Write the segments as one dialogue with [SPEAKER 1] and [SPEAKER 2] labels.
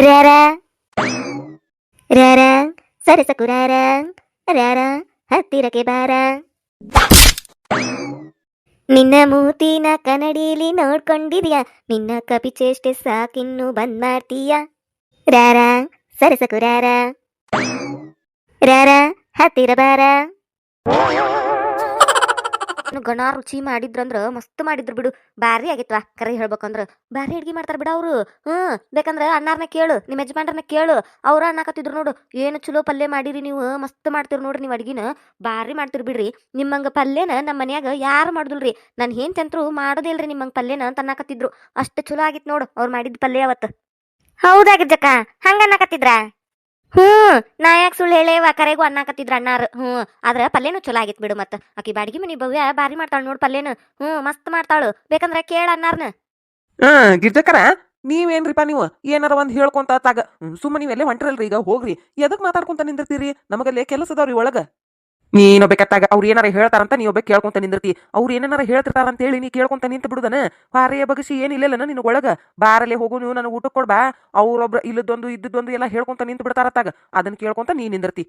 [SPEAKER 1] ರ್ಯಾರ. ರ್ಯಾರ. ಸರಸಕು ರ್ಯಾರ. ರ್ಯಾರ, ಹತ್ತಿರಕ್ಕೆ ಬಾರ. ನಿನ್ನ ಮೂತಿನ ಕನ್ನಡಿಲಿ ನೋಡ್ಕೊಂಡಿದ್ಯಾ? ನಿನ್ನ ಕಪಿ ಚೇಷ್ಟೆ ಸಾಕಿನ್ನು ಬಂದ್ ಮಾಡ್ತೀಯ? ರ್ಯಾರ ಸರಸಕು ರ್ಯಾರ. ರ್ಯಾರ, ಹತ್ತಿರ ಬಾರ. ಗಣ ರುಚಿ ಮಾಡಿದ್ರಂದ್ರ ಮಸ್ತ್ ಮಾಡಿದ್ರು ಬಿಡು. ಬ್ಯಾರಿ ಆಗಿತ್ವಾ ಕರೆ ಹೇಳ್ಬೇಕಂದ್ರ. ಬ್ಯಾರಿ ಅಡ್ಗಿ ಮಾಡ್ತಾರ ಬಿಡ ಅವ್ರು. ಹ್ಮ್, ಬೇಕಂದ್ರ ಅಣ್ಣಾರ್ನ ಕೇಳು ನಿಮ್ಮ ಯಜಮಾನ್ರನ್ನ ಕೇಳು. ಅವ್ರ ಅನ್ನಕತ್ತಿದ್ರು ನೋಡು, ಏನು ಚಲೋ ಪಲ್ಯ ಮಾಡಿರಿ ನೀವು? ಮಸ್ತ್ ಮಾಡ್ತಿರ್ ನೋಡ್ರಿ ನೀವು ಅಡ್ಗಿನ. ಬಾರಿ ಮಾಡ್ತಿರ್ ಬಿಡ್ರಿ. ನಿಮ್ಮಂಗ ಪಲ್ಯನ ನಮ್ಮ ಮನ್ಯಾಗ ಯಾರು ಮಾಡುದಿಲ್ರಿ? ನಾನು ಹೆಂತಂತ್ರು ತಂತ್ರು ಮಾಡೋದಿಲ್ರಿ ನಿಮ್ಮಂಗ ಪಲ್ಯನ ಅಂತ ಅನ್ನಕತ್ತಿದ್ರು ಅಷ್ಟು ಚಲೋ ಆಗಿತ್ ನೋಡು ಅವ್ರು ಮಾಡಿದ ಪಲ್ಯ ಅವತ್ತು. ಹೌದಾಗಿದ್ದಕ್ಕ ಹಂಗ ಅನ್ನಕತ್ತಿದ್ರ ಹ್ಮ್ ನಾ ಯಾಕೆ ಸುಳ್ಳು ಹೇಳೇವ ಕರೆಗೂ ಅನ್ನಾಕತ್ತಿದ್ರ ಅಣ್ಣಾರ ಹ್ಞೂ, ಆದ್ರೆ ಪಲ್ಯನು ಚಲೋ ಆಗಿತ್ ಬಿಡು ಮತ್ತೆ. ಆಕಿ ಬಾಡಿಗೆ ಮನಿ ಭವ್ಯ ಬಾರಿ ಮಾಡ್ತಾಳ ನೋಡು ಪಲ್ಯನು. ಹ್ಮ್ ಮಸ್ತ್ ಮಾಡ್ತಾಳು. ಬೇಕಂದ್ರ ಕೇಳ ಅಣ್ಣಾರ್ನ
[SPEAKER 2] ಹಾ ನೀವ್ ನೀವೇನ್ರಿಪ್ಪ ನೀವು? ಏನಾರ ಒಂದ್ ಹೇಳ್ಕೊಂತ ತಾಗ. ಸುಮ್ಮ ನೀವೆಲ್ಲೇ ಹೊಂಟ್ರಲ್ರಿ ಈಗ ಹೋಗ್ರಿ. ಎದಕ್ ಮಾತಾಡ್ಕೊಂತ ನಿಂದಿರ್ತೀರಿ? ನಮಗಲ್ಲೇ ಕೆಲಸದವ್ರಿ ಒಳಗ. ನೀನ್ ಕೆಟ್ಟಾಗ ಅವ್ರು ಏನಾರ ಹೇಳ್ತಾರಂತ ನೀ ಒಬ್ಬ ಕೇಳ್ಕೊಂತ ನಿಂದಿರ್ತಿ. ಅವ್ರು ಏನಾರ ಹೇಳ್ತಿರ್ತಾರಂತ ಹೇಳಿ ನೀ ಕೇಳ್ಕೊಂತ ನಿಂತ ಬಿಡುದನ? ಪಾರೆಯ ಬಗಸಿ ಏನಿಲ್ಲನ ನಿನಗ ಒಳಗ? ಬಾರಲ್ಲೇ ಹೋಗು ನೀವು, ನನಗೆ ಊಟಕ್ಕೆ ಕೊಡ್ಬಾ. ಅವ್ರೊಬ್ರ ಇಲ್ಲದೊಂದು ಇದ್ದದೊಂದು ಎಲ್ಲ ಹೇಳ್ಕೊಂತ ನಿಂತ ಬಿಡ್ತಾರತ್ತಾಗ. ಅದನ್ನ ಕೇಳ್ಕೊಂತ ನೀ ನಿಂದಿರ್ತಿ.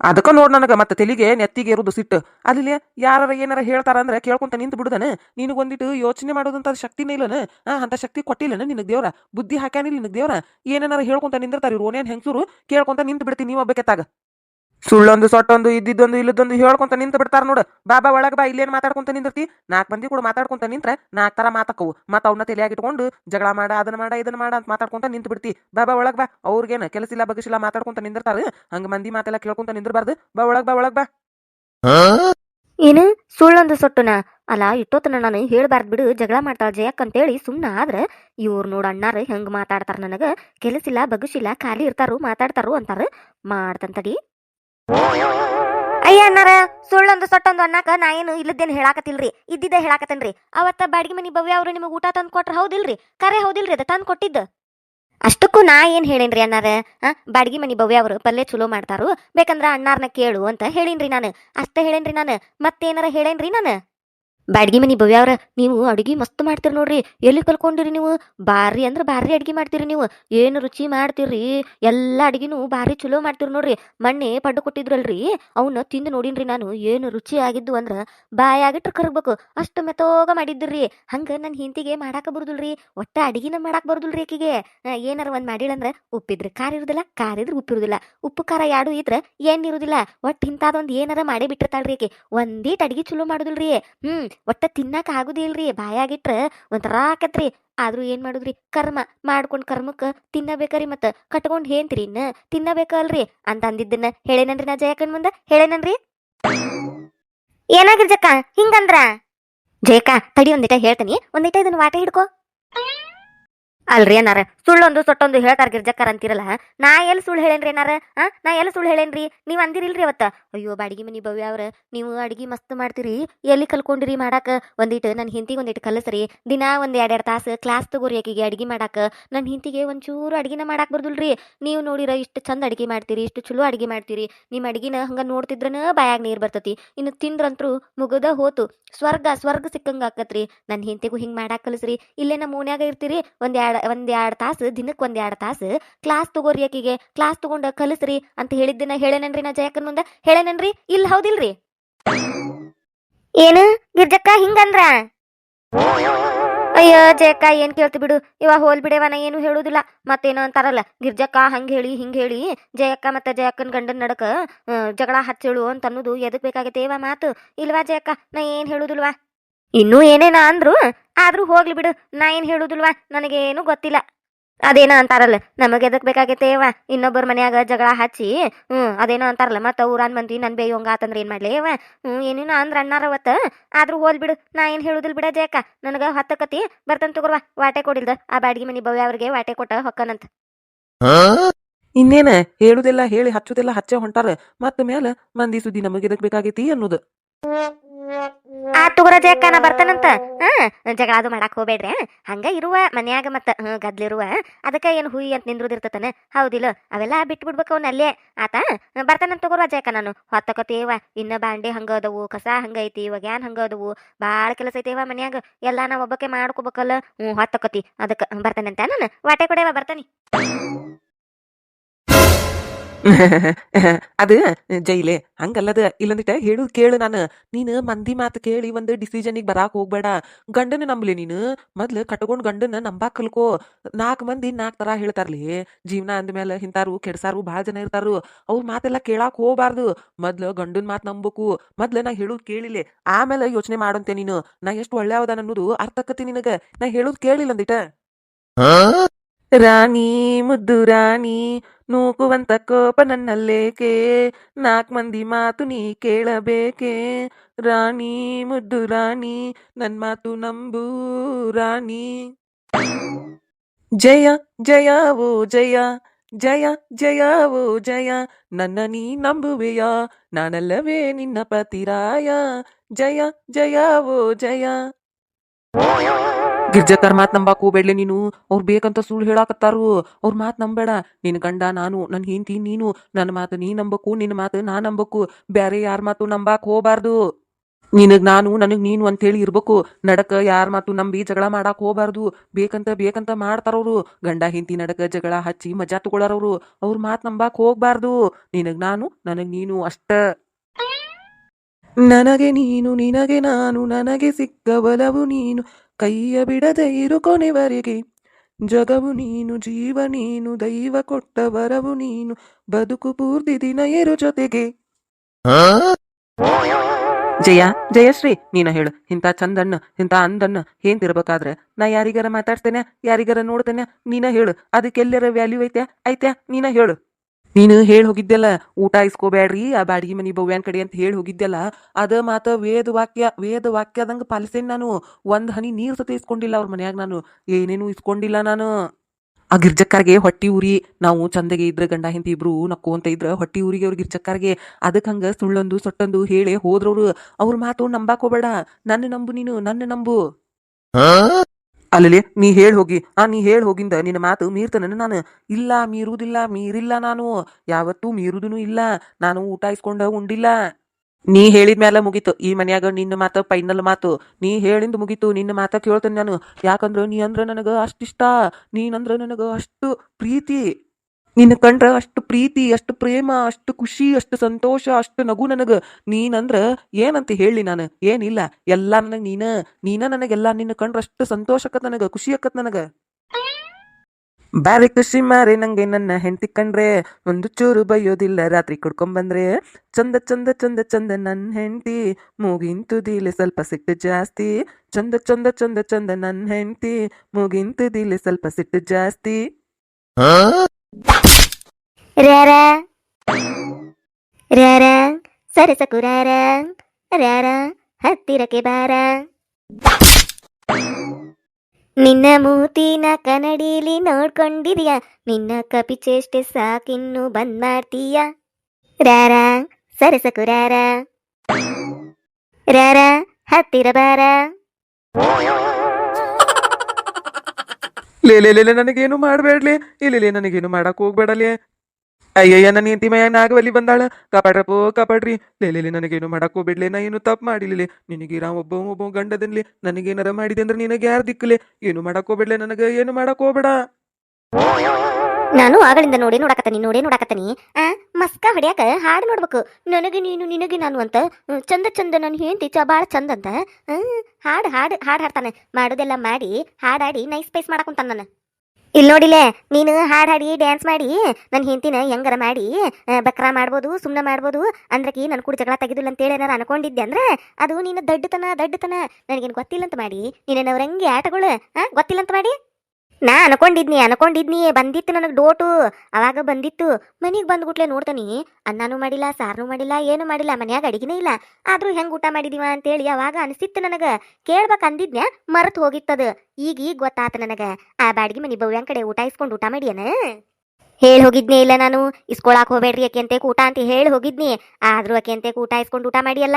[SPEAKER 2] ಅದಕ್ಕ ನೋಡ್ ನನಗೆ, ಮತ್ತೆ ತೆಲಿಗೆ ನೆತ್ತಿಗೆ ಇರುದು ಸಿಟ್ಟು. ಅದಿಲ್ಲ ಯಾರ ಏನಾರ ಹೇಳ್ತಾರ ಅಂದ್ರೆ ಕೇಳ್ಕೊಂತ ನಿಂತು ಬಿಡುದನ? ನಿನಗೆ ಒಂದಿಟ್ಟು ಯೋಚನೆ ಮಾಡೋದಂತ ಶಕ್ತಿನೇ ಇಲ್ಲನ? ಅಂತ ಶಕ್ತಿ ಕೊಟ್ಟಿಲ್ಲನ ನಿನಗೆ ದೇವ್ರ? ಬುದ್ಧಿ ಹಾಕ್ಯಾನಿಲ್ಲ ನಿನಗೆ ದೇವ್ರ? ಏನೇನಾರ ಹೇಳ್ಕೊಂತ ನಿಂದಿರ್ತಾರ ಓನೇನ್ ಹೆಂಗಸೂರು? ಕೇಳ್ಕೊಂತ ನಿಂತು ಬಿಡ್ತೀನಿ ನೀವು ಒಬ್ಬಕೆತ್ತಾಗ. ಸುಳ್ಳೊಂದು, ಸೊಟ್ಟೊಂದು, ಇದ್ದಿದ್ದೊಂದು ಇಲ್ಲದೊಂದು ಹೇಳ್ಕೊಂತ ನಿಂತ ಬಿಡ್ತಾರ ನೋಡು. ಬಾಬಾ ಒಳಗ ಬಾ, ಇಲ್ಲೇನ್ ಮಾತಾಡ್ಕೊಂತ ನಿಂದಿರ್ತಿ? ನಾಲ್ಕು ಮಂದಿ ಕೂಡ ಮಾತಾಡ್ಕೊಂತ ನಿಂತ್ರೆ ನಾಲ್ಕು ತರ ಮಾತಾಕವು ಮತ್ತ ಅವನ್ನ ತೆಲಿಯಾಗಿಟ್ಕೊಂಡು ಜಗಳ ಮಾಡ ಅದನ್ನ ಮಾಡ ಇದನ್ನ ಮಾಡ ಅಂತ ಮಾತಾಡ್ಕೊಂತ ನಿಂತು ಬಿಡ್ತಿ. ಬಾಬಾ ಒಳಗ್ ಬಾ. ಅವ್ರಿಗೇನ ಕೆಲಸಿಲ್ಲ ಬಗಸಿಲ್ಲ ಮಾತಾಡ್ಕೊಂತ ನಿಂದಿರ್ತಾರ? ಹಂಗ ಮಂದಿ ಮಾತೆಲ್ಲ ಕೇಳ್ಕೊಂತ ನಿಂದಿರಬಾರ್ದು. ಬಾ, ಒಳಗ್ ಬಾ ಒಳಗ್ ಬಾ.
[SPEAKER 1] ಏನು? ಸುಳ್ಳೊಂದು, ಸೊಟ್ಟುನ? ಅಲ್ಲ, ಇಟ್ಟೋತನ ನಾನು ಹೇಳ್ಬಾರ್ದು ಬಿಡು. ಜಗಳ ಮಾಡ್ತಾಳ ಜಯಕ್ ಅಂತೇಳಿ ಸುಮ್ಮನೆ ಆದ್ರೆ ಇವ್ರು ನೋಡು ಅಣ್ಣಾರ ಹೆಂಗ್ ಮಾತಾಡ್ತಾರ ನನಗ? ಕೆಲಸಿಲ್ಲ ಬಗುಸಿಲ್ಲ ಖಾಲಿ ಇರ್ತಾರು, ಮಾತಾಡ್ತಾರು ಅಂತಾರ. ಮಾಡ್ತಂತಡಿ ಅಯ್ಯ ಅಣ್ಣಾರ, ಸುಳ್ಳೊಂದು ಸೊಟ್ಟೊಂದು ಅನ್ನಕ ನಾ ಏನು ಇಲ್ಲದೇನು ಹೇಳಾಕತಿಲ್ರಿ ಇದ್ದಿದ್ದೆ ಹೇಳಾಕತ್ತೇನ್ರಿ. ಅವತ್ತ ಬಾಡಿಗೆ ಮನಿ ಭವ್ಯ ಅವರು ನಿಮಗೆ ಊಟ ತಂದು ಕೊಟ್ರ ಹೌದಿಲ್ರಿ? ಕರೆ ಹೌದಿಲ್ರಿ ಅದು ತಂದು ಕೊಟ್ಟಿದ್ದು? ಅಷ್ಟಕ್ಕೂ ನಾ ಏನ್ ಹೇಳೇನ್ರಿ ಆ ಬಾಡಿಗೆ ಮನಿ ಭವ್ಯ ಅವರು ಪಲ್ಲೆ ಚಲೋ ಮಾಡ್ತಾರು, ಬೇಕಂದ್ರ ಅಣ್ಣಾರ್ನ ಕೇಳು ಅಂತ ಹೇಳೀನ್ರಿ ನಾನು. ಅಷ್ಟೇ ಹೇಳೇನ್ರಿ ನಾನು. ಮತ್ತೇನಾರ ಹೇಳೇನ್ರಿ ನಾನು? ಬಾಡ್ಗಿ ಮನಿ ಬವ್ಯಾವ್ರ ನೀವು ಅಡುಗೆ ಮಸ್ತ್ ಮಾಡ್ತೀರಿ ನೋಡ್ರಿ. ಎಲ್ಲಿ ಕಲ್ಕೊಂಡಿರಿ ನೀವು? ಬಾರಿ ಅಂದ್ರ ಬಾರಿ ಅಡ್ಗಿ ಮಾಡ್ತೀರಿ ನೀವು. ಏನು ರುಚಿ ಮಾಡ್ತೀರಿ? ಎಲ್ಲ ಅಡಿಗೆನೂ ಬಾರಿ ಚಲೋ ಮಾಡ್ತೀರಿ ನೋಡ್ರಿ. ಮಣ್ಣೆ ಪಡ್ಡು ಕೊಟ್ಟಿದ್ರಲ್ರಿ. ಅವನ್ನ ತಿಂದು ನೋಡಿನ್ರಿ ನಾನು. ಏನು ರುಚಿ ಆಗಿದ್ದು ಅಂದ್ರ ಬಾಯಾಗಿಟ್ರ ಕರಗಬೇಕು. ಅಷ್ಟು ಮೆತೋಗ ಮಾಡಿದ್ರಿ ಹಂಗ ನನ್ನ ಹಿಂತಿಗೆ ಮಾಡಾಕ ಬರುದಿಲ್ರಿ. ಒಟ್ಟ ಅಡಿಗೆನ ಮಾಡಾಕ ಬರುದಿಲ್ರಿ ಆಕಿಗೆ. ಏನಾರ ಒಂದ್ ಮಾಡಿಳಂದ್ರ ಉಪ್ಪಿದ್ರಿ ಖಾರ ಇರುದಿಲ್ಲ, ಖಾರ ಇದ್ರೆ ಉಪ್ಪಿರುದಿಲ್ಲ ಉಪ್ಪು, ಖಾರ ಯಾಡು ಇದ್ರ ಏನ್ ಇರುದಿಲ್ಲ. ಒಟ್ಟು ಇಂಥದೊಂದು ಏನಾರ ಮಾಡೇ ಬಿಟ್ಟಿರ್ತಾಳ್ರಿ ಆಕಿ. ಒಂದೀಟ್ ಅಡಿಗೆ ಚಲೋ ಮಾಡುದಿಲ್ರಿ. ಹ್ಮ್ ಒಟ್ಟ ತಿನ್ನಾಕ ಆಗುದಿಲ್ರಿ ಬಾಯಾಗಿಟ್ರ ಒಂಥರ ಆಕತ್ರಿ. ಆದ್ರೂ ಏನ್ ಮಾಡುದ್ರಿ, ಕರ್ಮ ಮಾಡ್ಕೊಂಡ್ ಕರ್ಮಕ್ಕ ತಿನ್ನಬೇಕರಿ ಮತ್ತ ಕಟ್ಕೊಂಡ್ ಹೇಂತ್ರಿ ಇನ್ನ ತಿನ್ನಬೇಕಲ್ರಿ ಅಂತ ಅಂದಿದ್ದನ್ನ ಹೇಳೇನನ್ರಿ ನಾ ಜಯಕಣ್ ಮುಂದ, ಹೇಳೇನನ್ರಿ? ಏನಾಗಿರ್ಜಕ್ಕ ಹಿಂಗಂದ್ರ? ಜಯಕ ತಡಿ ಒಂದಿಟ ಹೇಳ್ತೀನಿ, ಒಂದಿಟ ಇದನ್ನ ವಾಟ ಹಿಡ್ಕೋ. ಅಲ್ರಿ ಏನಾರ ಸುಳ್ಳೊಂದು ಸೊಟ್ಟೊಂದು ಹೇಳ್ತಾರ ಗಿರ್ಜಕ್ಕರ್ ಅಂತಿರಲ್ಲ, ನಾ ಎಲ್ಲಿ ಸುಳ್ಳು ಹೇಳೇನ್ರಿ ಏನಾರ ಆ, ನಾ ಎಲ್ಲಿ ಸುಳ್ಳು ಹೇಳೇನ್ರಿ? ನೀವ್ ಅಂದಿರಿಲ್ರಿ ಅವತ್ತ? ಅಯ್ಯೋ, ಬಾಡಿಗೆ ಮನಿ ಭವ್ಯ ಅವ್ರ, ನೀವು ಅಡಿಗೆ ಮಸ್ತ್ ಮಾಡ್ತೀರಿ. ಎಲ್ಲಿ ಕಲ್ಕೊಂಡಿರಿ ಮಾಡಾಕ? ಒಂದಿಟ್ಟು ನನ್ನ ಹಿಂತಿಗೆ ಒಂದಿಟ್ಟು ಕಲಸ್ರಿ. ದಿನಾ ಒಂದ್ ಎರಡೆರಡು ತಾಸು ಕ್ಲಾಸ್ ತಗೋರಿ ಆಕಿಗೆ ಅಡಿಗೆ ಮಾಡಾಕ. ನನ್ನ ಹಿಂತಿಗೆ ಒಂಚೂರು ಅಡಿಗೆನ ಮಾಡಾಕ್ ಬರ್ದುಲ್ರಿ. ನೀವು ನೋಡಿರ ಇಷ್ಟು ಚಂದ ಅಡಿಗೆ ಮಾಡ್ತೀರಿ, ಇಷ್ಟು ಚಲೋ ಅಡಿಗೆ ಮಾಡ್ತೀರಿ. ನಿಮ್ಮ ಅಡಿಗೆನ ಹಂಗ ನೋಡ್ತಿದ್ರನ ಬಾಯಾಗ ನೀರ್ ಬರ್ತತಿ. ಇನ್ನು ತಿಂದ್ರಂತ್ರು ಮುಗದ ಹೋತು. ಸ್ವರ್ಗ ಸ್ವರ್ಗ ಸಿಕ್ಕಂಗ ಆಕತ್ರಿ. ನನ್ನ ಹಿಂತಿಗೂ ಹಿಂಗ್ ಮಾಡಾಕ ಕಲಸ್ರಿ. ಇಲ್ಲೇ ನಮ್ಮ ಓನ್ಯಾಗ ಇರ್ತೀರಿ, ಒಂದ್ ಒಂದ್ ಎರಡ್ ತಾಸು ದಿನಕ್ಕೆ ಒಂದ್ ಎರಡ್ ತಾಸು ಕ್ಲಾಸ್ ತಗೋರಿ ಆಕಿಗೆ ಕ್ಲಾಸ್ ತಗೊಂಡ ಕಲಸ್ರಿ ಅಂತ ಹೇಳಿದ್ದಿನ ಹೇಳೇನನ್ರಿ ನಾ ಜಯಕನ್ ಮುಂದ? ಹೇಳೇನನ್ರಿ? ಇಲ್ಲ ಹೌದಿಲ್ರಿ? ಏನು? ಗಿರ್ಜಕ್ಕ ಹಿಂಗಂದ್ರ? ಅಯ್ಯೋ ಜಯಕ್ಕ ಏನ್ ಕೇಳ್ತಿ ಬಿಡು. ಇವ ಹೋಲ್ ಬಿಡೇವನ ಏನು ಹೇಳುದಿಲ್ಲ. ಮತ್ತೇನೋ ಅಂತಾರಲ್ಲ? ಗಿರ್ಜಕ್ಕ ಹಂಗ ಹೇಳಿ, ಹಿಂಗ ಹೇಳಿ ಜಯಕ್ಕ ಮತ್ತೆ ಜಯಕ್ಕನ್ ಗಂಡನ್ ನಡಕ ಜಗಳ ಹಚ್ಚೇಳು ಅಂತ ಅನ್ನೋದು ಎದಕ್ ಬೇಕಾಗೈತೆ ಇವ ಮಾತು? ಇಲ್ವಾ ಜಯಕ್ಕ? ನಾ ಏನ್ ಹೇಳುದಿಲ್ವಾ? ಇನ್ನೂ ಏನೇನ ಅಂದ್ರು, ಆದ್ರೂ ಹೋಗ್ಲಿ ಬಿಡು. ನಾ ಏನ್ ಹೇಳುದಿಲ್ವಾ? ನನಗೇನು ಗೊತ್ತಿಲ್ಲ. ಅದೇನ ಅಂತಾರಲ್ಲ, ನಮಗೆ ಎದಕ್ ಬೇಕಾಗೈತೇವ ಇನ್ನೊಬ್ಬರ ಮನ್ಯಾಗ ಜಗಳ ಹಚ್ಚಿ, ಹ್ಮ್, ಅದೇನೋ ಅಂತಾರಲ್ಲ, ಮತ್ತ ಊರಾನ್ ಮಂದಿ, ನನ್ ಬೇಯೋಂಗ ಆತಂದ್ರ ಏನ್ ಮಾಡ್ಲಿ ಅವ ಹ್ಮ್, ಏನೇನೋ ಅಂದ್ರ ಅಣ್ಣಾರ ಅವತ್ತ, ಆದ್ರೂ ಹೋಲ್ ಬಿಡು. ನಾ ಏನ್ ಹೇಳುದಿಲ್ ಬಿಡ ಜೇಕ ನನಗ ಹತ್ತಕತಿ ಬರ್ತಂತ ತಗೋರ್ವಾ, ವಾಟೆ ಕೊಡಿಲ್ದ. ಆ ಬಾಡಿಗೆ ಮನಿ ಭವ್ಯ ಅವ್ರಿಗೆ ವಾಟೆ ಕೊಟ್ಟ ಹೊಕ್ಕನಂತ.
[SPEAKER 2] ಇನ್ನೇನ? ಹೇಳುದೆಲ್ಲ ಹೇಳಿ, ಹಚ್ಚುದೆಲ್ಲ ಹಚ್ಚೆ ಹೊಂಟಾರ. ಮತ್ತ ಮ್ಯಾಲ ಮಂದಿ ಸುದ್ದಿ ನಮಗೆ ಎದಕ್ ಬೇಕಾಗೈತಿ ಅನ್ನೋದು.
[SPEAKER 1] ಆ ತಗೋರ ಜಯಕ್ಕ ನಾ ಬರ್ತಾನಂತ? ಹಾ, ಜಗಳ ಅದು ಮಾಡಕ್ ಹೋಗ್ಬೇಡ್ರಿ? ಹಂಗ ಇರುವ ಮನ್ಯಾಗ ಮತ್ತ ಗದ್ಲಿರುವ ಅದಕ್ಕ ಏನು ಹುಯಿ ಅಂತ ನಿಂದ್ರದಿರ್ತತನ ಹೌದಿಲ್ಲ, ಅವೆಲ್ಲ ಬಿಟ್ಟು ಬಿಡ್ಬೇಕು ಅವ್ನ ಅಲ್ಲೇ. ಆತ ಬರ್ತಾನಂತ ತಗೋರ ಜಯಕ್ಕ ನಾನು. ಹೊತ್ತಕತೇವ ಇನ್ನ ಬಾಂಡೆ ಹಂಗ ಅದವು ಕಸ ಹಂಗ ಐತಿ ಒಗ್ಯಾನ್ ಹಂಗ ಅದವು ಬಾಳ ಕೆಲಸ ಐತೇವ ಮನ್ಯಾಗ. ಎಲ್ಲಾ ನಾ ಒಬ್ಬಕ್ಕೆ ಮಾಡ್ಕೋಬೇಕಲ್ಲ ಹ್ಞೂ ಹೊತ್ತಕತಿ ಅದಕ್ಕ ಬರ್ತಾನಂತ ನಾನು. ವಾಟೆ ಕೊಡೇವ ಬರ್ತಾನಿ.
[SPEAKER 2] ಅದು ಜೈಲೆ. ಹಂಗಲ್ಲದ ಇಲ್ಲಂದಿಟ ಹೇಳು ಕೇಳು ನಾನು. ನೀನು ಮಂದಿ ಮಾತು ಕೇಳಿ ಒಂದು ಡಿಸಿಷನಿಗೆ ಬರಾಕ್ ಹೋಗ್ಬೇಡ. ಗಂಡನ ನಂಬಲಿ ನೀನು. ಮೊದ್ಲು ಕಟ್ಕೊಂಡ್ ಗಂಡನ ನಂಬಾಕ್ ಕಲ್ಕೋ. ನಾಲ್ಕು ಮಂದಿ ನಾಲ್ಕು ತರ ಹೇಳ್ತಾರ್ಲಿ. ಜೀವನ ಅಂದ್ಮೇಲೆ ಹಿಂತಾರು ಕೆಡ್ಸಾರು ಭಾಳ ಜನ ಇರ್ತಾರು. ಅವ್ರ ಮಾತೆಲ್ಲ ಕೇಳಾಕ್ ಹೋಗ್ಬಾರ್ದು. ಮೊದ್ಲು ಗಂಡನ ಮಾತು ನಂಬಕು ಮೊದ್ಲು ನಾ ಹೇಳುದ್ ಕೇಳಿಲೆ ಆಮೇಲೆ ಯೋಚನೆ ಮಾಡಂತೆ ನೀನು. ನಾ ಎಷ್ಟು ಒಳ್ಳೆಯವದ ಅನ್ನೋದು ಅರ್ಥಕತಿ ನಿನಗ. ನಾ ಹೇಳುದ್ ಕೇಳಿಲ್ಲ ಅಂದಿಟ ರಾಣಿ ಮುದ್ದು ರಾಣಿ. ನೂಕುವಂತ ಕೋಪ ನನ್ನಲ್ಲೇಕೆ? ನಾಲ್ಕು ಮಂದಿ ಮಾತು ನೀ ಕೇಳಬೇಕೆ? ರಾಣಿ, ಮುದ್ದು ರಾಣಿ, ನನ್ ಮಾತು ನಂಬು ರಾಣಿ. ಜಯ ಜಯ, ಓ ಜಯ ಜಯ ಜಯ, ಓ ಜಯ, ನನ್ನ ನೀ ನಂಬುವೆಯ, ನಾನಲ್ಲವೇ ನಿನ್ನ ಪತಿರಾಯ. ಜಯ ಜಯ, ಓ ಜಯ. ಗಿರ್ಜಕರ್ ಮಾತ್ ನಂಬಾಕು ಬೇಡ್ಲಿ ನೀನು. ಅವ್ರು ಬೇಕಂತ ಸುಳ್ಳು ಹೇಳಾಕತ್ತಾರು. ಅವ್ರ ಮಾತ್ ನಂಬೇಡ ನಿನ್ ಗಂಡ, ನಾನು, ನನ್ ಹೆಂಡತಿ, ನೀನು. ನನ್ನ ಮಾತು ನೀ ನಂಬಕು, ನಿನ್ ಮಾತು ನಾ ನಂಬಕು. ಬ್ಯಾರೆ ಯಾರ ಮಾತು ನಂಬಾಕ್ ಹೋಗ್ಬಾರ್ದು ನಿನಗ್ ನಾನು, ನನಗ್ ನೀನು ಅಂತೇಳಿ ಇರ್ಬೇಕು. ನಡಕ ಯಾರ ಮಾತು ನಂಬಿ ಜಗಳ ಮಾಡಾಕ್ ಹೋಗ್ಬಾರ್ದು ಬೇಕಂತ ಬೇಕಂತ ಮಾಡ್ತಾರವ್ರು ಗಂಡ ಹಿಂತಿ ನಡಕ ಜಗಳ ಹಚ್ಚಿ ಮಜಾ ತಗೊಳಾರವ್ರು ಅವ್ರ. ಮಾತ್ ನಂಬಾಕ್ ಹೋಗ್ಬಾರ್ದು. ನಿನಗ್ ನಾನು, ನನಗ್ ನೀನು ಅಷ್ಟ. ನನಗೆ ನೀನು, ನಿನಗೆ ನಾನು, ನನಗೆ ಸಿಕ್ಕ ಬಲವು ನೀನು. ಕೈಯ ಬಿಡದೆ ಇರು ಕೊನೆವರೆಗೆ. ಜಗವು ನೀನು ಜೀವ ನೀನು ದೈವ ಕೊಟ್ಟ ವರವು ನೀನು ಬದುಕು ಪೂರ್ತಿ ದಿನ ಇರು ಜೊತೆಗೆ. ಜಯ ಜಯಶ್ರೀ ನೀನ ಹೇಳು ಇಂಥ ಚಂದಣ್ಣ ಇಂಥ ಅಂದಣ್ಣ ಏನ್ ತಿರ್ಬೇಕಾದ್ರೆ? ನಾ ಯಾರಿಗಾರ ಮಾತಾಡ್ತೇನೆ ಯಾರಿಗಾರ ನೋಡ್ತೇನೆ ನೀನ ಹೇಳು ಅದಕ್ಕೆಲ್ಲರ ವ್ಯಾಲ್ಯೂ ಐತೆ ಐತೆ ನೀನ ಹೇಳು. ನೀನು ಹೇಳಿ ಹೋಗಿದ್ದೆಲ್ಲ, ಊಟ ಇಸ್ಕೋಬೇಡ್ರಿ ಆ ಬಾಡಿಗೆ ಮನಿ ಬವ್ಯಾನ್ ಕಡೆ ಅಂತ ಹೇಳಿ ಹೋಗಿದ್ದೆಲ್ಲ, ಅದ ಮಾತ ವೇದ ವಾಕ್ಯ, ವೇದ ವಾಕ್ಯದಂಗ ಪಾಲಿಸೇನ್ ನಾನು, ಒಂದ್ ಹನಿ ನೀರ್ ಸತಿ ಇಸ್ಕೊಂಡಿಲ್ಲ ಅವ್ರ ಮನ್ಯಾಗ ನಾನು, ಏನೇನು ಇಸ್ಕೊಂಡಿಲ್ಲ ನಾನು. ಆ ಗಿರ್ಜಕ್ಕಾರ್ಗೆ ಹೊಟ್ಟಿ ಉರಿ ನಾವು ಚಂದಗೆ ಇದ್ರ ಗಂಡ ಹಿಂತಿ ಇಬ್ರು ನಕ್ಕೋಂತ ಇದ್ರ ಹೊಟ್ಟಿ ಊರಿಗೆ ಅವ್ರ ಗಿರ್ಜಕ್ಕಾರ್ಗೆ ಅದಕ್ಕೆ ಹಂಗ ಸುಳ್ಳೊಂದು ಸೊಟ್ಟೊಂದು ಹೇಳಿ ಹೋದ್ರವ್ರು, ಅವ್ರ ಮಾತು ನಂಬಾಕೋಬೇಡ ನನ್ನ ನಂಬು ನೀನು, ನನ್ನ ನಂಬು. ಅಲ್ಲಲ್ಲಿ, ನೀ ಹೇಳಿ ಹೋಗಿ. ಆ, ನೀ ಹೇಳಿ ಹೋಗಿಂದ ನಿನ್ನ ಮಾತು ಮೀರ್ತನ. ನಾನು, ಇಲ್ಲ, ಮೀರುವುದಿಲ್ಲ, ಮೀರಿಲ್ಲ ನಾನು. ಯಾವತ್ತೂ ಮೀರುದೂ ಇಲ್ಲ. ನಾನು ಊಟ ಇಸ್ಕೊಂಡ ಉಂಡಿಲ್ಲ. ನೀ ಹೇಳಿದ ಮ್ಯಾಲ ಮುಗೀತು. ಈ ಮನ್ಯಾಗ ನಿನ್ನ ಮಾತು ಫೈನಲ್ ಮಾತು. ನೀ ಹೇಳಿಂದ ಮುಗೀತು. ನಿನ್ನ ಮಾತ ಕೇಳ್ತೇನೆ ನಾನು. ಯಾಕಂದ್ರೆ ನೀ ಅಂದ್ರೆ ನನಗ ಅಷ್ಟಿಷ್ಟ ನೀನಂದ್ರೆ ನನಗ ಅಷ್ಟು ಪ್ರೀತಿ. ನಿನ್ನ ಕಂಡ್ರ ಅಷ್ಟು ಪ್ರೀತಿ, ಅಷ್ಟು ಪ್ರೇಮ, ಅಷ್ಟು ಖುಷಿ, ಅಷ್ಟು ಸಂತೋಷ, ಅಷ್ಟು ನಗು ನನಗ. ನೀನಂದ್ರ ಏನಂತ ಹೇಳಿ ನಾನು? ಏನಿಲ್ಲ. ಎಲ್ಲಾ ನನಗ್ ನೀನ ನೀನ ನನಗೆಲ್ಲ ನಿನ್ನ ಕಂಡ್ರ ಅಷ್ಟು ಸಂತೋಷ ಆಕತ್ ನನಗ, ಖುಷಿ ಆಕತ್ ನನಗ. ಬಾರಿ ಖುಷಿ ಮಾರಿ ನಂಗೆ ನನ್ನ ಹೆಂಡತಿ ಕಂಡ್ರೆ. ಒಂದು ಚೂರು ಬೈಯೋದಿಲ್ಲ, ರಾತ್ರಿ ಕುಡ್ಕೊಂಬಂದ್ರೆ. ಚಂದ ಚಂದ ಚಂದ ಚಂದ ನನ್ನ ಹೆಂಡತಿ. ಮೂಗಿನ್ ತುದಿಲೆ ಸ್ವಲ್ಪ ಸಿಟ್ಟು ಜಾಸ್ತಿ. ಚಂದ ಚಂದ ಚಂದ ಚಂದ ನನ್ನ ಹೆಂಡತಿ. ಮೂಗಿನ್ ತುದಿಲೆ ಸ್ವಲ್ಪ ಸಿಟ್ಟು ಜಾಸ್ತಿ.
[SPEAKER 1] ರ್ಯಾರ ರ್ಯಾರ ಸರಸಕು ರ್ಯಾರ ರ್ಯಾರ ಹತ್ತಿರಕ್ಕೆ ಬಾರ. ನಿನ್ನ ಮೂತಿನ ಕನ್ನಡಿಲಿ ನೋಡ್ಕೊಂಡಿದೀಯ. ನಿನ್ನ ಕಪಿ ಚೇಷ್ಟೆ ಸಾಕಿನ್ನು ಬಂದ್ ಮಾಡ್ತೀಯ. ರಾರ. ಸರಸಕು ರಾರ. ಹತ್ತಿರ ಬಾರ.
[SPEAKER 2] ಲೇ ಲೇ ಲೇ ನನಗೇನು ಮಾಡಬೇಡ್ಲಿ? ಇಲ್ಲಿ ನನಗೇನು ಮಾಡಕ್ ಹೋಗ್ಬೇಡಲೇ? ಅಯ್ಯಯ್ಯ ನನ್ನ ಹೆಂಡತಿ ಮಯ ನಾಗವಲ್ಲಿ ಬಂದಾಳ. ಕಾಪಾಡ್ರಪ್ಪೋ ಕಾಪಾಡ್ರಿ. ಲೇ ಲೇ ಲೇ, ನನಗೇನು ಮಾಡಕ್ ಹೋಗ್ಬೇಡ್ಲಿ? ನಾ ಏನು ತಪ್ಪು ನಿನಗೆ ನಾ ಒಬ್ಬ ಒಬ್ಬ ಗಂಡದನ್ಲಿ? ನನಗೇನಾರ ಮಾಡಿದೆ ಅಂದ್ರೆ ನಿನಗೆ ಯಾರು ದಿಕ್ಕಲೆ ಏನು ಮಾಡಕ್ ಹೋಗ್ಬೇಡ್ಲೆ? ನನಗೆ ಏನು ಮಾಡಕ್ ಹೋಗ್ಬೇಡ?
[SPEAKER 1] ನಾನು ಆಗಳಿಂದ ನೋಡಿ ನೋಡಕತ್ತೀನಿ, ನೋಡೇ ನೋಡಕತ್ತೀನಿ. ಆ, ಮಸ್ಕ ಹೊಡ್ಯಾಕ ಹಾಡು ನೋಡ್ಬೇಕು. ನನಗೆ ನೀನು, ನಿನಗೆ ನಾನು ಅಂತ. ಚಂದ ಚಂದ ನನ್ನ ಹೆಂಡತಿ ಚ ಭಾಳ ಚಂದ ಅಂತ. ಹಾಡು ಹಾಡು ಹಾಡು ಹಾಡ್ತಾನೆ. ಮಾಡೋದೆಲ್ಲ ಮಾಡಿ, ಹಾಡಾಡಿ ನೈಸ್ ಪೈಸ್ ಮಾಡಕುಂತಾನ ನಾನು. ಇಲ್ಲಿ ನೋಡಿಲೇ, ನೀನು ಹಾಡು ಹಾಡಿ ಡ್ಯಾನ್ಸ್ ಮಾಡಿ ನನ್ನ ಹೆಂಡತಿನ ಹೆಂಗರ ಮಾಡಿ ಬಕ್ರಾ ಮಾಡ್ಬೋದು ಸುಮ್ಮನೆ ಮಾಡ್ಬೋದು. ಅಂದ್ರಕಿ ನನ್ನ ಕೂಡ ಜಗಳ ತೆಗೆದಿಲ್ಲ ಅಂತೇಳಿ ಏನಾರು ಅನ್ಕೊಂಡಿದ್ದೆ ಅಂದ್ರೆ, ಅದು ನೀನು ದಡ್ಡತನ ದಡ್ಡತನ. ನನಗೇನು ಗೊತ್ತಿಲ್ಲ ಅಂತ ಮಾಡಿ. ನೀನೇನವ್ರಂಗೆ ಆಟಗಳು, ಆ ಗೊತ್ತಿಲ್ಲ ಅಂತ ಮಾಡಿ. ನಾ ಅನ್ಕೊಂಡಿದ್ನಿ ಅನ್ಕೊಂಡಿದ್ನಿ, ಬಂದಿತ್ತು ನನಗೆ ಡೋಟು, ಅವಾಗ ಬಂದಿತ್ತು. ಮನೆಗೆ ಬಂದ್ಬಿಟ್ಲೆ ನೋಡ್ತಾನಿ ಅನ್ನನೂ ಮಾಡಿಲ್ಲ, ಸಾರ್ನೂ ಮಾಡಿಲ್ಲ, ಏನು ಮಾಡಿಲ್ಲ, ಮನ್ಯಾಗ ಅಡಿಗೆನೇ ಇಲ್ಲ. ಆದ್ರೂ ಹೆಂಗ್ ಊಟ ಮಾಡಿದೀವ ಅಂತೇಳಿ ಅವಾಗ ಅನಿಸಿತ್ತು ನನಗ. ಕೇಳ್ಬೇಕು ಅಂದಿದ್ನ್ಯಾ, ಮರೆತು ಹೋಗಿತ್ತದ. ಈಗ ಈಗ ಗೊತ್ತಾತ ನನಗ. ಆ ಬಾಡಿಗೆ ಮನಿ ಬವ್ಯಾನ್ ಕಡೆ ಊಟ ಇಸ್ಕೊಂಡು ಊಟ ಮಾಡಿಯನ? ಹೇಳಿ ಹೋಗಿದ್ನಿ ಇಲ್ಲ ನಾನು. ಇಸ್ಕೊಳಕ್ ಹೋಗ್ಬೇಡ್ರಿ ಆಕೆ ಊಟ ಅಂತ ಹೇಳಿ ಹೋಗಿದ್ನಿ. ಆದ್ರೂ ಆಕೆ ಊಟ ಇಸ್ಕೊಂಡು ಊಟ ಮಾಡಿಯಲ್ಲ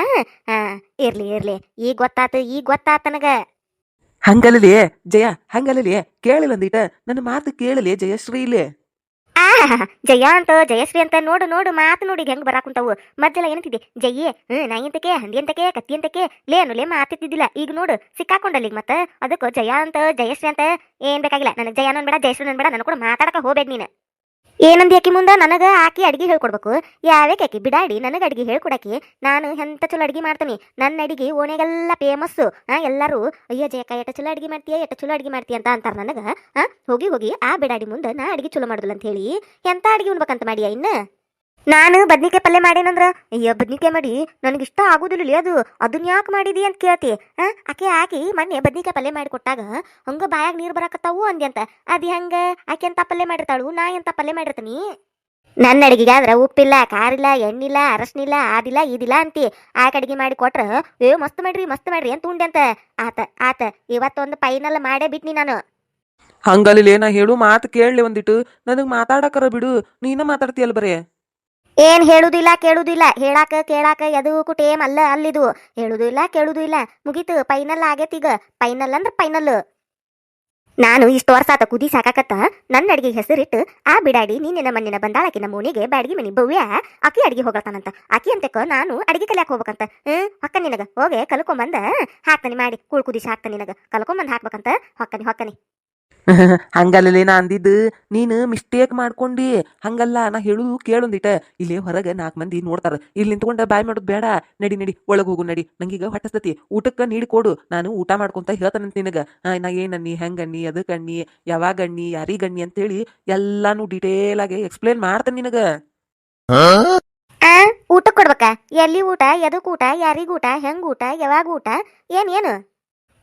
[SPEAKER 1] ಹಾ ಇರ್ಲಿ ಇರ್ಲಿ. ಈಗ ಗೊತ್ತಾತು, ಈಗ ಗೊತ್ತಾತ ನನಗ.
[SPEAKER 2] ಹಂಗಲ್ಲಲಿ ಜಯ ಹಂಗಲ್ಲಲಿ ಕೇಳಿಲ್ಲ ಅಂದೀಟ ನನ್ನ ಮಾತು ಕೇಳಲಿ ಜಯಶ್ರೀ ಇಲ್ಲಿ
[SPEAKER 1] ಆ, ಜಯ ಅಂತ ಜಯಶ್ರೀ ಅಂತ ನೋಡು ನೋಡು, ಮಾತು ನೋಡಿ ಹೆಂಗ್ ಬರಾಕುಂತಾವು. ಮೊದ್ಲೆಲ್ಲ ಏನಂತಿದೆ ಜಯ್ಯೇ, ಹ್ಮ್ ನಾಯಿಂತಕೆ ಹಂದಿ ಅಂತಕೆ, ಕತ್ತಿ ಅಂತಕೆ ಲೇನು ಲೇ ಮಾತಿದ್ದಿಲ್ಲ ಈಗ ನೋಡು, ಸಿಕ್ಕಾಕೊಂಡಲ್ಲ ಈಗ ಮತ್ತೆ? ಅದಕ್ಕೆ ಜಯ ಅಂತ ಜಯಶ್ರೀ ಅಂತ ಏನ್ ಬೇಕಾಗಿಲ್ಲ. ನನಗೆ ಜಯ ಬೇಡ ಜಯಶ್ರೀ ಬೇಡ ನನ್ ಕೂಡ ಮಾತಾಡಕ ಹೋಗ್ಬೇಡ ನೀನು. ಏನಂದಿ ಆಕಿ ಮುಂದೆ? ನನಗೆ ಆಕಿ ಅಡಿಗೆ ಹೇಳ್ಕೊಡ್ಬೇಕು. ಯಾವ್ಯಾಕೆ ಆಕಿ ಬಿಡಾಡಿ, ನನಗೆ ಅಡಿಗೆ ಹೇಳ್ಕೊಡಕಿ. ನಾನು ಎಂತ ಚಲೋ ಅಡಿಗೆ ಮಾಡ್ತೀನಿ? ನನ್ನ ಅಡಿಗೆ ಓಣೆಗೆಲ್ಲ ಫೇಮಸ್ಸು ಹಾಂ ಎಲ್ಲರೂ, ಅಯ್ಯ ಜಯಕ್ಕ ಎಟ ಚಲೋ ಅಡಿಗೆ ಮಾಡ್ತೀಯ ಎಟ ಚಲೋ ಅಡಿಗೆ ಮಾಡ್ತೀಯ ಅಂತ ಅಂತಾರೆ ನನಗೆ. ಆ, ಹೋಗಿ ಹೋಗಿ ಆ ಬಿಡಾಡಿ ಮುಂದೆ ನಾ ಅಡಿಗೆ ಚಲೋ ಮಾಡುದಿಲ್ಲ ಅಂತ ಹೇಳಿ. ಎಂತ ಅಡಿಗೆ ಉಣ್ಬೇಕಂತ ಮಾಡಿಯ ಇನ್ನ? ನಾನು ಬದ್ನಿಕಾಯಿ ಪಲ್ಯ ಮಾಡೇನಂದ್ರ, ಅಯ್ಯ ಬದ್ನಿಕಾಯಿ ಮಾಡಿ ನನಗೆ ಇಷ್ಟ ಆಗುದಿಲ್ಲ ಅದು ಅದನ್ನ ಯಾಕೆ ಮಾಡಿದಿ ಅಂತ ಕೇಳ್ತಿ. ಆಕೆ ಆಕಿ ಮೊನ್ನೆ ಬದ್ನಿಕಾಯಿ ಪಲ್ಯ ಮಾಡಿ ಕೊಟ್ಟಾಗ, ಹಂಗ ಬಾಯಾಗ ನೀರು ಬರಾಕತ್ತಾವು ಅಂದ್ಯಂತ ಅದ್ ಹೆಂಗ? ಆಕೆ ಅಂತ ಪಲ್ಯ ಮಾಡಿರ್ತಾಳು? ನಾ ಎಂತ ಪಲ್ಯ ಮಾಡಿರ್ತೀನಿ? ನನ್ನ ಅಡಿಗೆಗೆ ಆದ್ರ ಉಪ್ಪಿಲ್ಲ ಕಾರಿಲ್ಲ ಎಣ್ಣಿಲ್ಲ, ಅರಶಿನಿಲ್ಲ, ಆದಿಲ್ಲ ಇದಿಲ್ಲ ಅಂತಿ. ಆಕೆ ಅಡಿಗೆ ಮಾಡಿ ಕೊಟ್ರ, ಏ ಮಸ್ತ್ ಮಾಡ್ರಿ ಮಸ್ತ್ ಮಾಡ್ರಿ ಅಂತ ಉಂಡೆ ಅಂತ. ಆತ ಆತ, ಇವತ್ತೊಂದು ಫೈನಲ್ ಮಾಡೇ ಬಿಟ್ನಿ ನಾನು.
[SPEAKER 2] ಹಂಗಲ್ಲಿ ಏನ ಹೇಳು, ಮಾತು ಕೇಳಲಿ ಒಂದಿಟ್ಟು ನನಗೆ ಮಾತಾಡಕರ ಬಿಡು, ನೀನ ಮಾತಾಡ್ತೀಯಲ್ಲ ಬರೇ?
[SPEAKER 1] ಏನ್ ಹೇಳುದಿಲ್ಲ, ಕೇಳುದಿಲ್ಲ. ಹೇಳಾಕ, ಕೇಳಾಕ ಎದಕ್ಕೂ ಟೇಮ್ ಅಲ್ಲ ಅಲ್ಲಿದು. ಹೇಳುದಿಲ್ಲ ಕೇಳುದು ಇಲ್ಲ ಮುಗೀತು. ಫೈನಲ್ ಆಗೇತೀಗ. ಫೈನಲ್ ಅಂದ್ರ ಫೈನಲ್ ನಾನು ಇಷ್ಟು ವರ್ಷ ಆತ ಕುದಿ ಸಾಕಾಕತ್ತ. ನನ್ನ ಅಡಿಗೆ ಹೆಸರಿಟ್ಟು, ಆ ಬಿಡಾಡಿ ನಿನ್ನಿನ ಮಣ್ಣಿನ ಬಂದಾಳಕಿನ ನಮ್ಮ ಓಣಿಗೆ ಬ್ಯಾಡಗಿ ಮನಿ ಭವ್ಯ ಆಕಿ ಅಡಿಗೆ ಹೋಗತಾನಂತ ಆಕಿ ಅಂತಕ ನಾನು ಅಡಿಗೆ ಕಲಿಯಾಕ ಹೋಗ್ಬೇಕಂತ. ಹ್ಮ್, ಹೊಕ್ಕ ನಿನಗ. ಹೋಗಿ, ಕಲ್ಕೊಂಬಂದ, ಹಾಕ್ತಾನೆ ಮಾಡಿ. ಕೂಳ್ ಕುದಿಸಿ ಹಾಕ್ತಾನೆ ನಿನಗ. ಕಲ್ಕೊಂಬಂದ್ ಹಾಕ್ಬೇಕಂತ. ಹೊಕ್ಕನಿ ಹೊಕ್ಕನಿ.
[SPEAKER 2] ಹಂಗಲ್ಲಲಿ ನಾ ಅಂದಿದ್ದು, ನೀನು ಮಿಸ್ಟೇಕ್ ಮಾಡ್ಕೊಂಡಿ, ಹಂಗಲ್ಲ, ನಾ ಹೇಳುದು ಕೇಳೊಂದಿಟ. ಇಲ್ಲಿ ಹೊರಗೆ ನಾಲ್ಕು ಮಂದಿ ನೋಡ್ತಾರ. ಇಲ್ಲಿ ನಿಂತ್ಕೊಂಡ ಬಾಯ್ ಮಾಡೋದು ಬೇಡ. ನಡಿ ನಡಿ, ಒಳಗೆ ಹೋಗು, ನಡಿ. ನಂಗೀಗ ಹೊಟ್ಟಸ್ತತಿ. ಊಟಕ್ಕೆ ನೀಡಿ ಕೊಡು. ನಾನು ಊಟ ಮಾಡ್ಕೊಂತ ಹೇಳ್ತಾನಂತ ನಿನಗ. ನಾ ಏನನ್ನಿ ಹೆಂಗನ್ನಿ ಅದಕ್ಕಣ್ಣಿ ಯಾವಾಗಣ್ಣಿ ಯಾರಿಗಣ್ಣಿ ಅಂತೇಳಿ ಎಲ್ಲಾನು ಡೀಟೇಲ್ ಆಗಿ ಎಕ್ಸ್ಪ್ಲೇನ್ ಮಾಡ್ತಾನೆ ನಿನಗ.
[SPEAKER 1] ಊಟ ಕೊಡ್ಬೇಕಾ? ಎಲ್ಲಿ ಊಟ, ಎದಕ್ ಊಟ, ಯಾರಿಗ ಊಟ, ಹೆಂಗ್ ಊಟ, ಯಾವಾಗ ಊಟ, ಏನ್, ಏನು?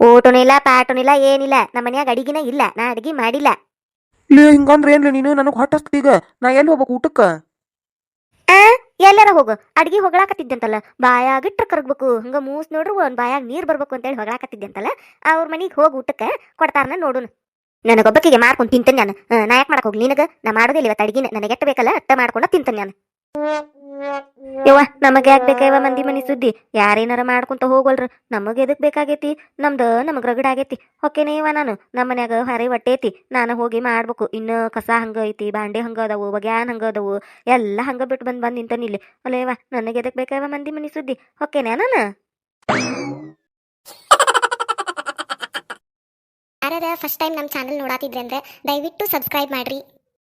[SPEAKER 1] ಊಟನೂ ಇಲ್ಲ ಪಾಟನೂ ಇಲ್ಲ ಏನಿಲ್ಲ. ನಮ್ಮ ಮನ್ಯಾಗ ಅಡಿಗಿನ ಇಲ್ಲ ನಾ ಅಡಿಗೆ ಮಾಡಿಲ್ಲ.
[SPEAKER 2] ಲೇ ಹಿಂಗಂದ್ರೆ ಏನ್ಲಿ ನೀನು? ನನಗೆ ಹೊಟ್ಟಸ್ತತಿ ಈಗ. ನಾ ಎಲ್ಲಿ ಹೋಗ್ಬೇಕು ಊಟಕ್ಕೆ?
[SPEAKER 1] ಆ ಎಲ್ಲಾರ ಹೋಗು. ಅಡಿಗೆ ಹೊಗಳಾಕತ್ತಿದ್ದಂತಲ್ಲ ಬಾಯಾಗಿಟ್ರ ಕರಗ್ಬೇಕು. ಹಂಗ ಮೂಸ್ ನೋಡ್ರು ಒಂದ್ ಬಾಯಾಗ ನೀರ್ ಬರ್ಬೇಕು ಅಂತೇಳಿ ಹೊಗಳಾಕತ್ತಿದ್ದಂತಲ್ಲ ಅವ್ರ ಮನೆಗೆ ಹೋಗಿ ಊಟಕ್ಕೆ ಕೊಡ್ತಾರನ ನೋಡುನು. ನನಗೊಬ್ಬಕಿಗೆ ಮಾಡ್ಕೊಂಡು ತಿಂತೇನೆ ನಾನು. ಆ, ನಾ ಯಾಕೆ ಮಾಡಕ್ ಹೋಗ್ಲಿ? ನಿನಗ? ನಾ ಮಾಡೋದಿಲ್ಲ ಇವತ್ತು ಅಡಿಗೆನ. ನನಗೆ ಎಟ್ಟ ಬೇಕಲ್ಲ ಅಟ್ಟ ಮಾಡ್ಕೊಂಡ ತಿಂತೇನೆ ನಾನು. ಯವ್ವ, ನಮಗೆ ಯಾಕೆ ಬೇಕಾಯ್ವ ಮಂದಿ ಮನಿ ಸುದ್ದಿ? ಯಾರೇನಾರ ಮಾಡ್ಕೊಂತ ಹೋಗಲ್ರ, ನಮಗೆ ಎದಕ್ ಬೇಕಾಗೈತಿ? ನಮ್ದ ನಮಗ್ ರಗಡ ಆಗೈತಿ. ಇವ ನಾನು? ನಮ್ಮ ಮನ್ಯಾಗ ಹೊರೆ ಹೊಟ್ಟೆ ಐತಿ. ನಾನು ಹೋಗಿ ಮಾಡ್ಬೇಕು. ಇನ್ನು ಕಸ ಹಂಗ ಐತಿ, ಬಾಂಡೆ ಹಂಗ ಅದಾವು ಬಗ್ಯಾನ್ ಹಂಗ ಅದಾವು, ಎಲ್ಲ ಹಂಗ ಬಿಟ್ಟು ಬಂದ್ ಬಂದ್ ನಿಂತ ಇಲ್ಲಿ ಅಲ್ಲೇವ ನನಗೆ ಎದಕ್ ಬೇಕಾಯ್ವ ಮಂದಿ ಮನಿ ಸುದ್ದಿ? ಹೊಕ್ಕೇನೆ ನಾನು?
[SPEAKER 3] ಫಸ್ಟ್ ಟೈಮ್ ನಮ್ಮ ಚಾನಲ್ ನೋಡಾತಿದ್ರೆ ಅಂದ್ರೆ ದಯವಿಟ್ಟು ಸಬ್ಸ್ಕ್ರೈಬ್ ಮಾಡ್ರಿ.